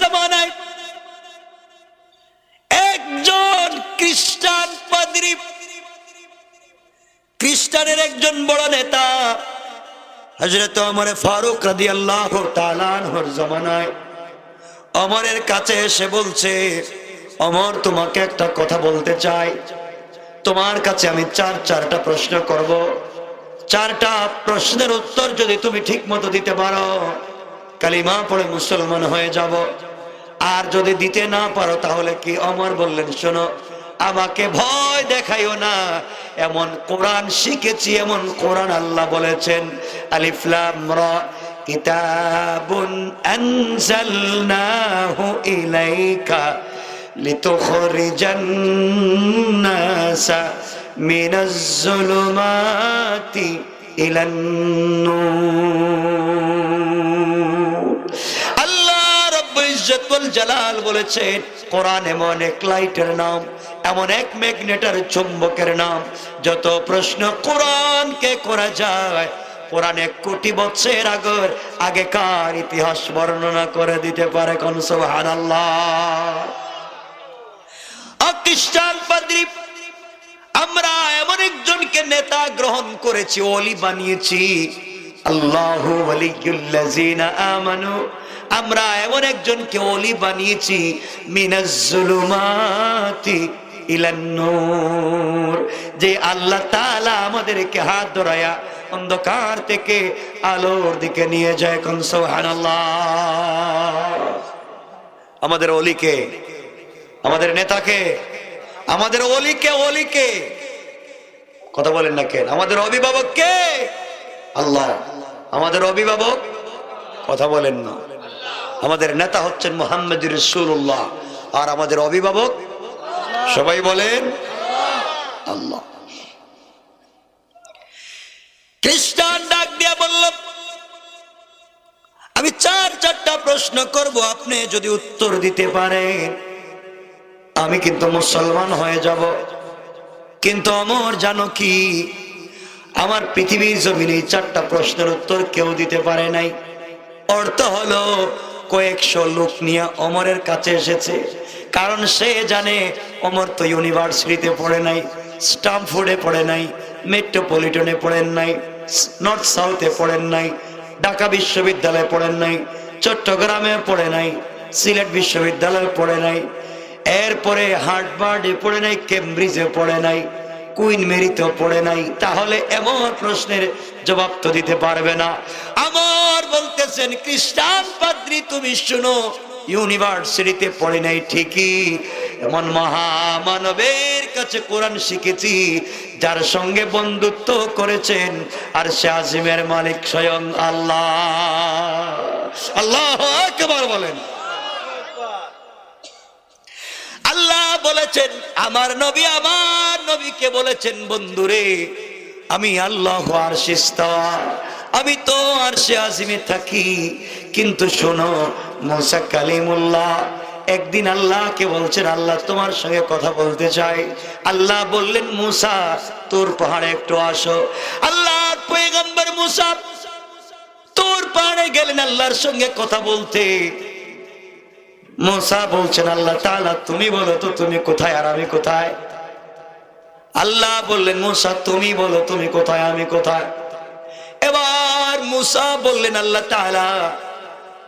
জামানায় একজন খ্রিস্টান পাদ্রী, খ্রিস্টানের একজন বড় নেতা হজরত অমর ফারুক রাদি আল্লাহ তালানহর অমরের কাছে এসে বলছে অমর তোমাকে একটা কথা বলতে চাই। তোমার কাছে আমি চার, চারটা প্রশ্ন করব। চারটা প্রশ্নের উত্তর যদি তুমি ঠিক মতো দিতে পারো, কালিমা পড়ে মুসলমান হয়ে যাব। আর যদি দিতে না পারো, তাহলে কি অমর বললেন, শোনো, আমাকে ভয় দেখাইও না। এমন কোরআন শিখেছি, এমন কোরআন আল্লাহ বলেছেন আলিফলাম র, কিতাবুন আনজালনাহু ইলাইকা লিতুখরিজান নাসা মিনাজ যুলুমাতি ইলান রব্বুল জালাল বলেছেন, কোরআন এমন এক লাইটের নাম, এমন এক ম্যাগনেটার চুম্বকের নাম। যত প্রশ্ন কোরআনকে করা যায়, কোরআন এক কোটি বছর আগর, আগেকার ইতিহাস বর্ণনা করে দিতে পারে কোন সুবহানাল্লাহ। খ্রিস্টান পাদ্রী, আমরা এমন একজনকে নেতা গ্রহণ করেছি অলি বানিয়েছি। আল্লাহ আমানু আমরা এমন একজনকে অলি বানিয়েছি মিনাজুলুমাতি যে আল্লাহ তাআলা আমাদেরকে হাত ধরায়া অন্ধকার থেকে আলোর দিকে নিয়ে যায়। কোন সুবহানাল্লাহ। আমাদের অলিকে আমাদের নেতাকে, আমাদের অলিকে অলিকে কথা বলেন না কেন আমাদের অভিভাবক কে আল্লাহ, আমাদের অভিভাবক, কথা বলেন না। আমাদের নেতা হচ্ছেন মোহাম্মদ রসুল্লাহ আর আমাদের অভিভাবক? সবাই বলেন, আল্লাহ। খ্রিস্টান ডাক দিয়া বলল, আমি চার চারটা প্রশ্ন করব, আপনি যদি উত্তর দিতে পারেন। আমি কিন্তু মুসলমান হয়ে যাব। কিন্তু আমার জানো কি? আমার পৃথিবীর জমিনে চারটা প্রশ্নের উত্তর কেউ দিতে পারে নাই। অর্থ হলো কয়েকশো লোক নিয়ে অমরের কাছে এসেছে। কারণ সে জানে অমর তো ইউনিভার্সিটিতে পড়ে নাই, স্টামফোর্ডে পড়ে নাই, মেট্রোপলিটনে পড়েন নাই, নর্থ সাউথে পড়েন নাই, ঢাকা বিশ্ববিদ্যালয়ে পড়েন নাই, চট্টগ্রামে পড়ে নাই, সিলেট বিশ্ববিদ্যালয়ে পড়ে নাই, এরপরে হার্টবার্ডে পড়ে নাই, কেমব্রিজে পড়ে নাই, কুইন মেরিতেও পড়ে নাই। তাহলে এমন প্রশ্নের জবাব তো দিতে পারবে না। আমার বলতেছেন, খ্রিস্টান পাদ্রী, তুমি শুনো, ইউনিভার্সিটিতে পড়ে নাই ঠিকই। এমন মহামানবের কাছে কোরআন শিখেছি, যার সঙ্গে বন্ধুত্ব করেছেন, আর সে আজিমের মালিক স্বয়ং আল্লাহ। আল্লাহ একবার বলেন। আল্লাহ বলেছেন, আমার নবী আমার নবীকে বলেছেন, বন্ধুরে, আমি আল্লাহ আর আমি তো আর সে আজিমে থাকি। কিন্তু শোনো, মোসা কালিমুল্লাহ, একদিন আল্লাহকে বলছেন, আল্লাহ তোমার সঙ্গে কথা বলতে চাই। আল্লাহ বললেন, মুসা, তোর পাহাড়ে একটু আসো। আল্লাহ পয়গম্বর মুসা, তোর পাহাড়ে গেলেন আল্লাহর সঙ্গে কথা বলতে। মোসা বলছেন, আল্লাহ তাআলা, তুমি বলো তো, তুমি কোথায় আর আমি কোথায়? আল্লাহ বললেন, মুসা, তুমি বলো, তুমি কোথায়, আমি কোথায়? মুসা বললেন, আল্লাহ তাআলা,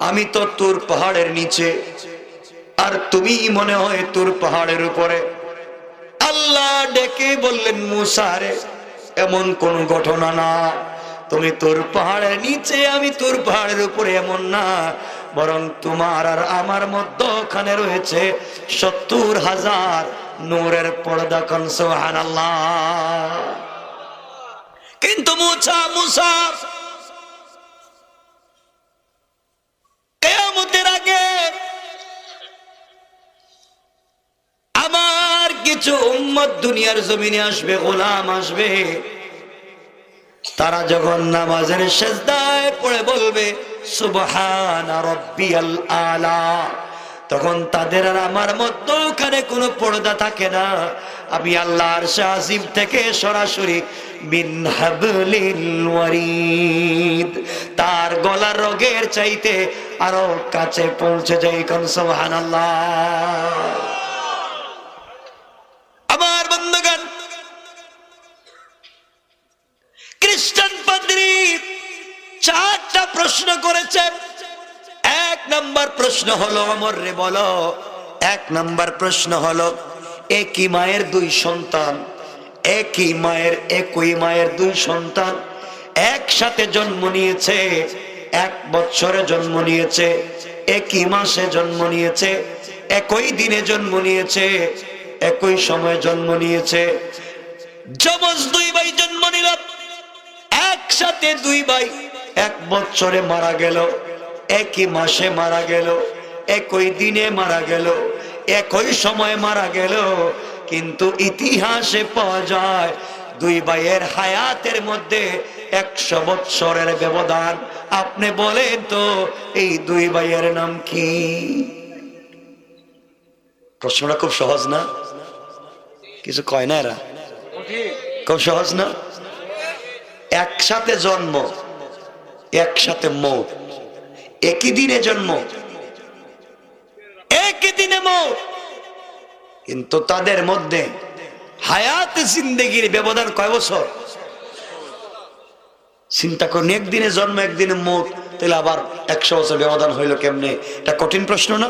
আমি তো তোর পাহাড়ের নিচে, আর তুমি মনে হয় তোর পাহাড়ের উপরে। আল্লাহ ডেকে বললেন, মুসা রে, এমন কোন ঘটনা না। তুমি তোর পাহাড়ের নিচে, আমি তোর পাহাড়ের উপরে এমন না। বরং তোমার আর আমার মধ্যখানে রয়েছে সত্তর হাজার নূরের পর্দা কনসোহান কিন্তু মুছা মুসা উম্মত দুনিয়ার জমিনে আসবে, গোলাম আসবে। তারা যখন নামাজের সেজদায় পড়ে বলবে, সুবহান রব্বিয়াল আলা। তখন তাদের আর আমার মধ্যখানে কোনো পর্দা থাকে না। আমি আল্লাহর শাহিম থেকে সরাসরি তার গলার রোগের চাইতে আরও কাছে পৌঁছে যাই কোন, সুবহানাল্লাহ। প্রশ্ন হলো, অমর রে বলো। এক নাম্বার প্রশ্ন হলো, একই মায়ের দুই সন্তান, একই মায়ের একই মায়ের দুই সন্তান, একসাথে জন্ম নিয়েছে, এক বছরে জন্ম নিয়েছে, একই মাসে জন্ম নিয়েছে, একই দিনে জন্ম নিয়েছে, একই সময়ে জন্ম নিয়েছে। যমজ দুই ভাই জন্ম নিল, একসাথে দুই ভাই এক বছরে মারা গেল। একই মাসে মারা গেল, একই দিনে মারা গেল, একই সময় মারা গেল। কিন্তু ইতিহাসে পাওয়া যায়, দুই ভাইয়ের হায়াতের মধ্যে একশো বৎসরের ব্যবধান। আপনি বলেন তো, এই দুই ভাইয়ের নাম কি? প্রশ্নটা খুব সহজ না? কিছু কয় না এরা? খুব সহজ না? একসাথে জন্ম, একসাথে মৌত। একই দিনে জন্ম। একই দিনে মৌত কিন্তু তাদের মধ্যে হায়াত জিন্দগির ব্যবধান কয় বছর? চিন্তা করুন, একদিনে জন্ম, একদিনে মৌত, তাহলে আবার একশো বছর ব্যবধান হইল কেমনে? এটা কঠিন প্রশ্ন না?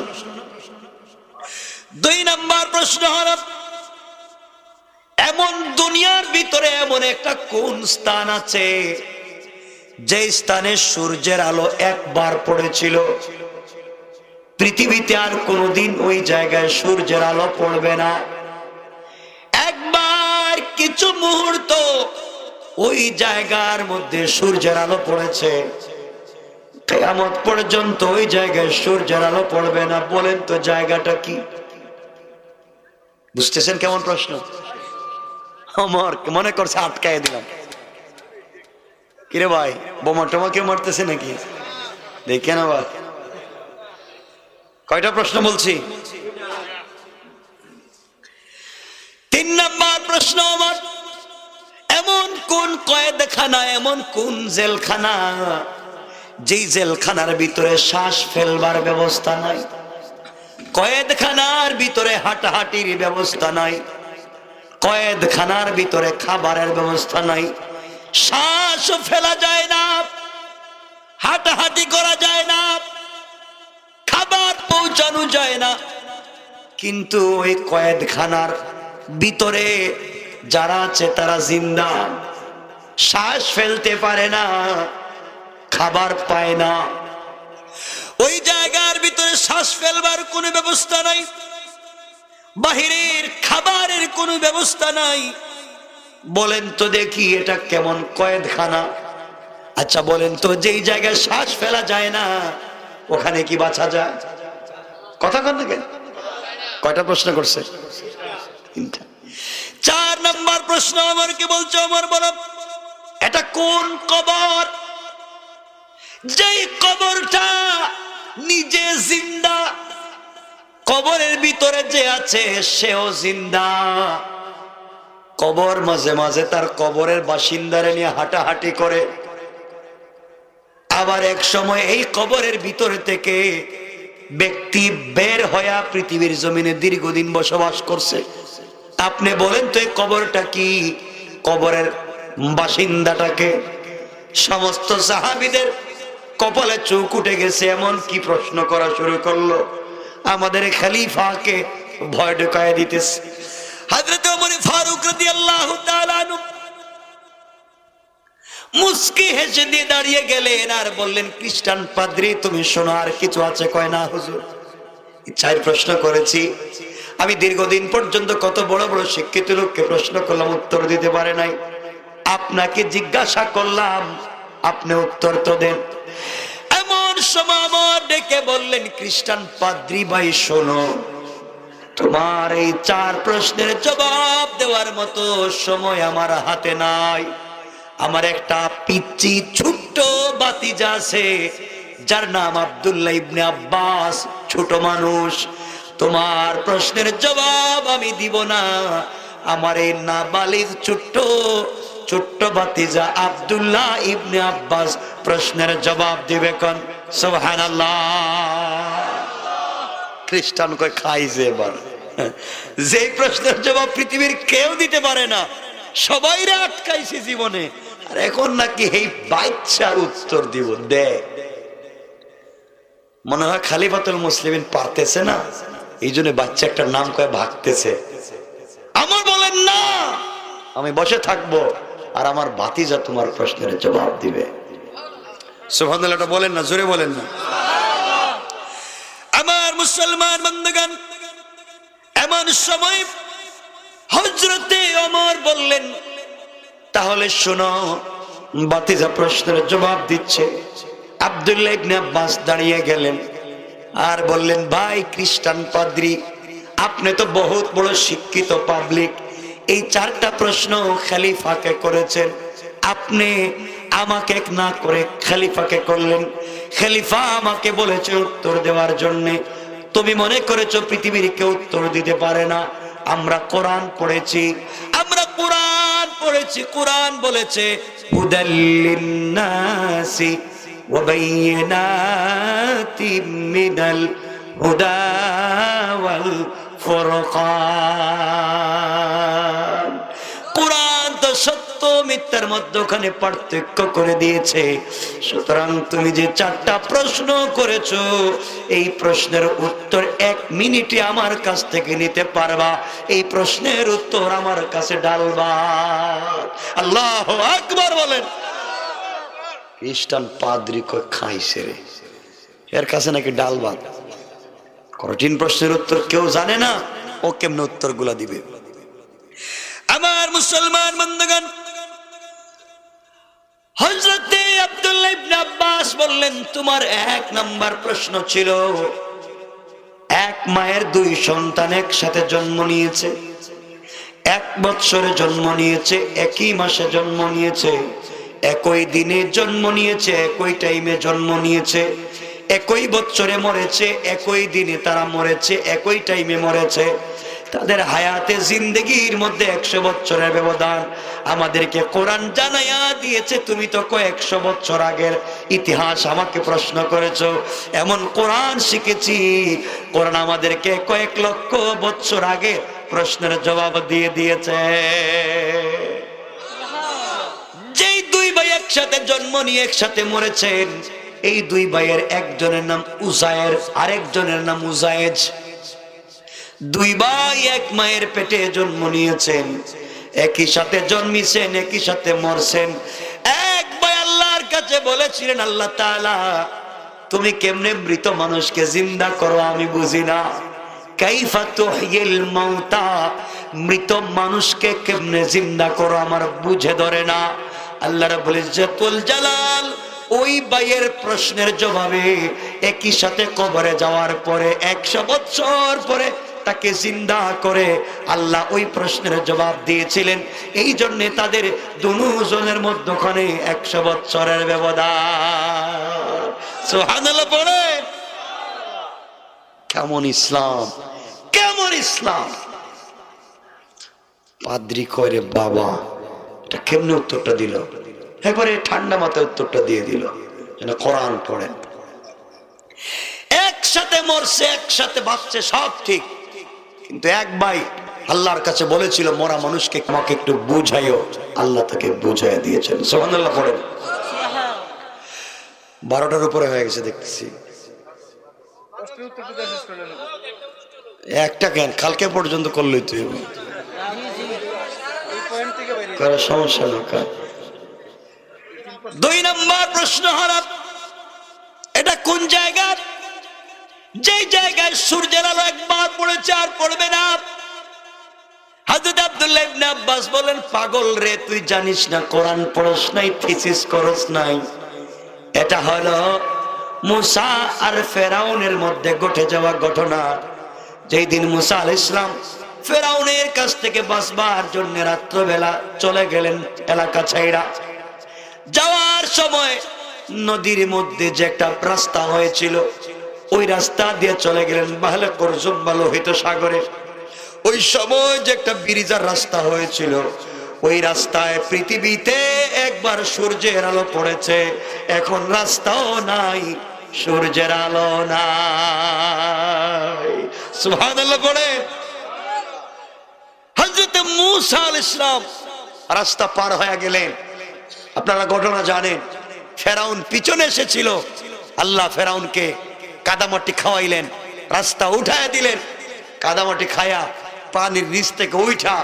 দুই নাম্বার প্রশ্ন হল, এমন দুনিয়ার ভিতরে এমন একটা কোন স্থান আছে যে স্থানে সূর্যের আলো একবার পড়েছিল, পৃথিবীতে আর কোনোদিন ওই জায়গায় সূর্যের আলো পড়বে না। একবার কিছু মুহূর্ত ওই জায়গার মধ্যে সূর্যের আলো পড়েছে। কেয়ামত পর্যন্ত ওই জায়গায় সূর্যের আলো পড়বে না। বলেন তো জায়গাটা কি? বুঝতেছেন কেমন প্রশ্ন? আমার মনে করছে আটকায় দিলাম। কিরে ভাই? বোমা টোমা কেউ মারতেছে নাকি? দেখে না ভাই। কয়টা প্রশ্ন বলছি? তিন নাম্বার প্রশ্ন আমার। এমন কোন কয়েদখানা, এমন কোন জেলখানা, যেই জেলখানার ভিতরে শ্বাস ফেলবার ব্যবস্থা নাই? কয়েদখানার ভিতরে হাঁটাহাঁটির ব্যবস্থা নাই? কয়েদখানার ভিতরে খাবারের ব্যবস্থা নাই? শ্বাস ফেলা যায় না, হাঁটাহাঁটি করা যায় না, খাবার পৌঁছানো যায় না। কিন্তু ওই কয়েদখানার ভিতরে যারা আছে, তারা জিন্দা। শ্বাস ফেলতে পারে না, খাবার পায় না। ওই জায়গার ভিতরে শ্বাস ফেলবার কোনো ব্যবস্থা নাই, বাহিরের খাবারের কোনো ব্যবস্থা নাই। বলেন তো দেখি এটা কেমন কয়েদখানা। আচ্ছা বলেন তো যেই জায়গায় শ্বাস ফেলা যায় না, ওখানে কি বাঁচা যায়? কথা কন দেখেন কয়টা প্রশ্ন করছে? চার নাম্বার প্রশ্ন আমার কি বলছো আমার বলো এটা কোন কবর? যেই কবরটা নিজে জিন্দা, কবরের ভিতরে যে আছে সেও জিন্দা। কবর মাঝে মাঝে তার কবরের বাসিন্দারে নিয়ে হাঁটাহাঁটি করে। আবার এক সময় এই কবরের ভিতরে থেকে ব্যক্তি বের হইয়া পৃথিবীর জমিনে দীর্ঘদিন বসবাস করছে। আপনি বলেন তো এই কবরটা কি? কবরের বাসিন্দাটাকে। সমস্ত সাহাবিদের কপালে চোখ উঠে গেছে, এমন কি প্রশ্ন করা শুরু করল? আমাদের খালিফাকে ভয় ঢুকায় দিতেছে। হাজরত হেসে দিয়ে দাঁড়িয়ে গেলেন আর বললেন, খ্রিস্টান পাদ্রী, তুমি শোনো, আর কিছু আছে? কয়, না, হুজুর। ইচ্ছায় প্রশ্ন করেছি। আমি দীর্ঘদিন পর্যন্ত কত বড় বড় শিক্ষিত লোককে প্রশ্ন করলাম, উত্তর দিতে পারে নাই। আপনাকে জিজ্ঞাসা করলাম, আপনি উত্তর তো দেন। এমন সময় আমার ডেকে বললেন, খ্রিস্টান পাদ্রী ভাই, শোনো তোমার এই চার প্রশ্নের জবাব দেওয়ার মতো সময় আমার হাতে নাই। আমার একটা পিচ্ছি ছোট্ট বাতিজা আছে, যার নাম আব্দুল্লাহ ইবনে আব্বাস, ছোট মানুষ। তোমার প্রশ্নের জবাব আমি দিব না। আমার এই নাবালিগ ছোট্ট ছোট্ট বাতিজা আব্দুল্লাহ ইবনে আব্বাস প্রশ্নের জবাব দিবে কন কোন? সুবহানাল্লাহ। খ্রিস্টান কয় খাইছে এবার। যে প্রশ্নের জবাব পৃথিবীর কেউ দিতে পারে না, সবাই আটকাইছে জীবনে। আর এখন নাকি এই বাচ্চার উত্তর দিব, দে। মনে হয় খালিফাতুল মুসলিমিন পারতেছে না? এই জন্য বাচ্চা একটা নাম কয়ে, ভাগতেছে। আমার বলেন, না, আমি বসে থাকব আর আমার ভাতিজা তোমার প্রশ্নের জবাব দিবে। সুবহানাল্লাহটা বলেন না, জোরে বলেন না। মুসলমান বন্ধুগণ, এমন সময় হজরতে অমর বললেন, তাহলে শোনো, বাতিজা প্রশ্নের জবাব দিচ্ছে। আব্বাস দাঁড়িয়ে গেলেন আর বললেন, ভাই খ্রিস্টান পাদ্রী, আপনি তো বহুত বড় শিক্ষিত পাবলিক। এই চারটা প্রশ্ন খালিফাকে করেছেন। আপনি আমাকে এক না করে খালিফাকে করলেন। খালিফা আমাকে বলেছে উত্তর দেওয়ার জন্যে। তুমি মনে করেছ পৃথিবীর কেউ উত্তর দিতে পারে না। আমরা কোরআন পড়েছি। আমরা কোরআন পড়েছি। কোরআন বলেছে হুদাল্লিন্নাসি মিথ্যার পার্থক্য করে দিয়েছে। সুতরাং তুমি যে চারটা প্রশ্ন এই প্রশ্নের উত্তর এক মিনিটে আমার কাছ থেকে নিতে পারবা। এই প্রশ্নের উত্তর আমার কাছে ডালবা আল্লাহ আকবার বলেন। খ্রিস্টান পাদ্রি কই খাইছে রে? এর কাছে নাকি ডাল ভাত কঠিন প্রশ্নের উত্তর কেউ জানে না, ও কেমনে উত্তরগুলা দিবে? আমার মুসলমান বন্ধুগণ হজরতে আব্দুল্লাহ আব্বাস বললেন, তোমার এক নাম্বার প্রশ্ন ছিল, এক মায়ের দুই সন্তান একসাথে জন্ম নিয়েছে, এক বৎসরে জন্ম নিয়েছে, একই মাসে জন্ম নিয়েছে, একই দিনে জন্ম নিয়েছে, একই টাইমে জন্ম নিয়েছে, একই বছরে মরেছে, একই দিনে তারা মরেছে, একই টাইমে মরেছে তাদের হায়াতে জিন্দগির মধ্যে একশো বছরের ব্যবধান। আমাদেরকে কোরআন জানাইয়া দিয়েছে, তুমি তো কয়েকশো বছর আগের ইতিহাস আমাকে প্রশ্ন করেছ। এমন কোরআন শিখেছি, কোরআন আমাদেরকে কয়েক লক্ষ বছর আগে প্রশ্নের জবাব দিয়ে দিয়েছে। যেই দুই ভাই একসাথে জন্ম নিয়ে একসাথে মরেছেন, এই দুই ভাইয়ের একজনের নাম উজায়ের, আরেকজনের নাম উজায়েজ। দুই ভাই এক মায়ের পেটে জন্ম নিয়েছেন। একই সাথে জন্মিছেন, একই সাথে মরছেন। এক ভাই আল্লাহর কাছে বলেছিলেন, আল্লাহ তাআলা, তুমি কেমনে মৃত মানুষকে জিন্দা করো আমি বুঝি না। কাইফা তুহয়িল মাউতা, মৃত মানুষকে কেমনে জিন্দা করো আমার বুঝে ধরে না। আল্লাহ রাব্বুল ইজ্জাতুল জালাল ওই বাইয়ের প্রশ্নের জবাবে একই সাথে কবরে যাওয়ার পরে, একশো বছর পরে তাকে জিন্দা করে আল্লাহ ওই প্রশ্নের জবাব দিয়েছিলেন। এই জন্য তাদের দুজনের মধ্যখানে একশো বছরের ব্যবধান। কেমন ইসলাম কেমন ইসলাম। পাদ্রি কয় বাবা, এটা কেমনে উত্তরটা দিল? একবারে ঠান্ডা মাথায় উত্তরটা দিয়ে দিল, যেন কোরআন পড়েন। একসাথে মরছে, একসাথে বাঁচছে, সব ঠিক। কিন্তু এক ভাই আল্লাহর কাছে বলেছিল, মরা মানুষকে আমাকে একটু বুঝাইও। আল্লাহ তাকে বুঝাই দিয়েছেন। সোহান আল্লাহ পড়েন। বারোটার উপরে হয়ে গেছে, দেখতেছি। একটা কেন কালকে পর্যন্ত করলই তুই সমস্যা দুই নম্বর প্রশ্ন হলো, এটা কোন জায়গা যে জায়গায় সূর্যের আলো একবার পড়েছে আর পড়বে না। হাজরত আব্দুল্লাহ ইবনে আব্বাস বলেন, পাগল রে, তুই জানিস না, কোরআন পড়স নাই থিসিস করস নাই। এটা হলো মুসা আর ফেরাউনের মধ্যে ঘটে যাওয়া ঘটনা। যেই দিন মুসা আল ইসলাম ফেরাউনের কাছ থেকে বাঁচবার জন্য রাত্রবেলা চলে গেলেন এলাকা ছাইরা যাওয়ার সময় নদীর মধ্যে যে একটা রাস্তা হয়েছিল ওই রাস্তা দিয়ে চলে গেলেন বাহলে করজুম বা লোহিত সাগরে। ওই সময় যে একটা ব্রিজার রাস্তা হয়েছিল, ওই রাস্তায় পৃথিবীতে একবার সূর্যের আলো পড়েছে, এখন রাস্তাও নাই, সূর্যের আলো নাই। সুবহানাল্লাহ পড়ে। হজরত মুসা ইসলাম রাস্তা পার হয়ে গেলেন। আপনারা ঘটনা জানেন, ফেরাউন পিছনে এসেছিল। আল্লাহ ফেরাউনকে কাদামাটি খাওয়াইলেন, রাস্তা উঠায় দিলেন। কাদামাটি খায়া পানির নিচ থেকে উঠা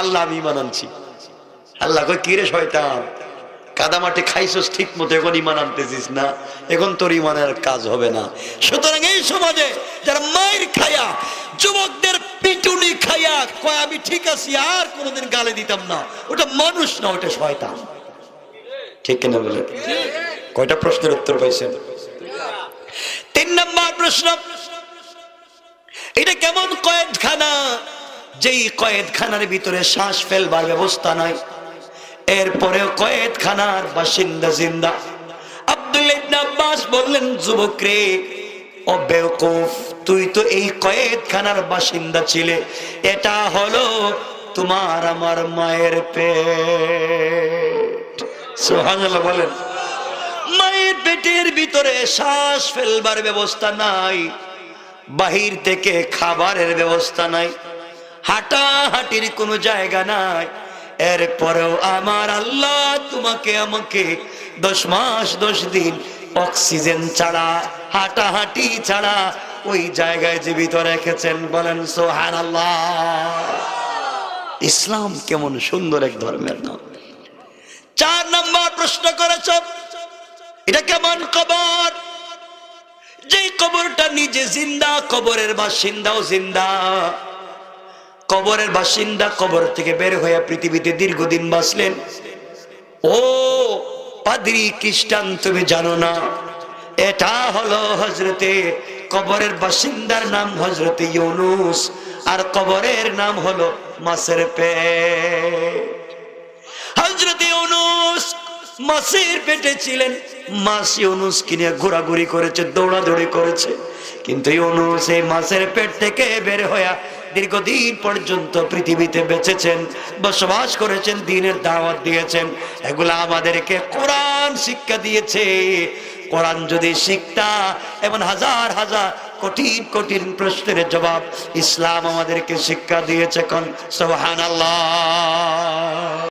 আল্লাহ, আমি ইমান আনছি। আল্লাহ কই কিরে শয়তান? কাদামাটি খাইছস ঠিক মতো এখন ইমান আনতেছিস না, এখন তোর ইমানের কাজ হবে না। সুতরাং এই সমাজে যারা মায়ের খায়া, যুবকদের পিটুনি খায়া কয়, আমি ঠিক আছি, আর কোনোদিন গালে দিতাম না। ওটা মানুষ না, ওটা শয়তান। ঠিক কিনা বলে কয়টা প্রশ্নের উত্তর পাইছেন? তিন নম্বর প্রশ্ন। এটা কেমন কয়েদখানা? যেই কয়েদখানার ভিতরে শ্বাস ফেলবার ব্যবস্থা নাই এরপরেও কয়েদখানার বাসিন্দা জিন্দা। আব্দুল আব্বাস বললেন, যুবক রে, ও বেওকুফ, তুই তো এই কয়েদখানার বাসিন্দা ছিলে। এটা হলো তোমার আমার মায়ের পেট। সুবহানাল্লাহ বলেন। মায়ের পেটের ভিতরে শ্বাস ফেলবার ব্যবস্থা নাই। বাহির থেকে খাবারের ব্যবস্থা নাই। হাঁটাহাঁটির কোনো জায়গা নাই। এরপরেও আমার আল্লাহ তোমাকে, আমাকে দশ মাস, দশ দিন অক্সিজেন ছাড়া, হাঁটাহাঁটি ছাড়া ওই জায়গায় জীবিত রেখেছেন বলেন সোহান ইসলাম কেমন সুন্দর এক ধর্মের নাম। চার নম্বর প্রশ্ন করেছ। এটা কেমন কবর? যে কবরটা নিজে জিন্দা, কবরের বাসিন্দাও জিন্দা। কবরের বাসিন্দা কবর থেকে বের হয়ে পৃথিবীতে দীর্ঘদিন বাঁচলেন। ও পাদ্রি খ্রিস্টান, তুমি জানো না, এটা হলো হজরতে কবরের বাসিন্দার নাম হজরতে ইউনুস, আর কবরের নাম হলো মাসের পে হজরতে ইউনুস মাসের পেটে ছিলেন। মাসি ইউনুস কিনে ঘোরাঘুরি করেছে, দৌড়াদৌড়ি করেছে। কিন্তু এই অনুষ এই মাসের পেট থেকে বের হইয়া দীর্ঘদিন পর্যন্ত পৃথিবীতে বেঁচেছেন, বসবাস করেছেন, দিনের দাওয়াত দিয়েছেন। এগুলা আমাদেরকে কোরআন শিক্ষা দিয়েছে। কোরআন যদি শিখতা এমন হাজার হাজার কঠিন কঠিন প্রশ্নের জবাব ইসলাম আমাদেরকে শিক্ষা দিয়েছে কোন সোহান আল্লাহ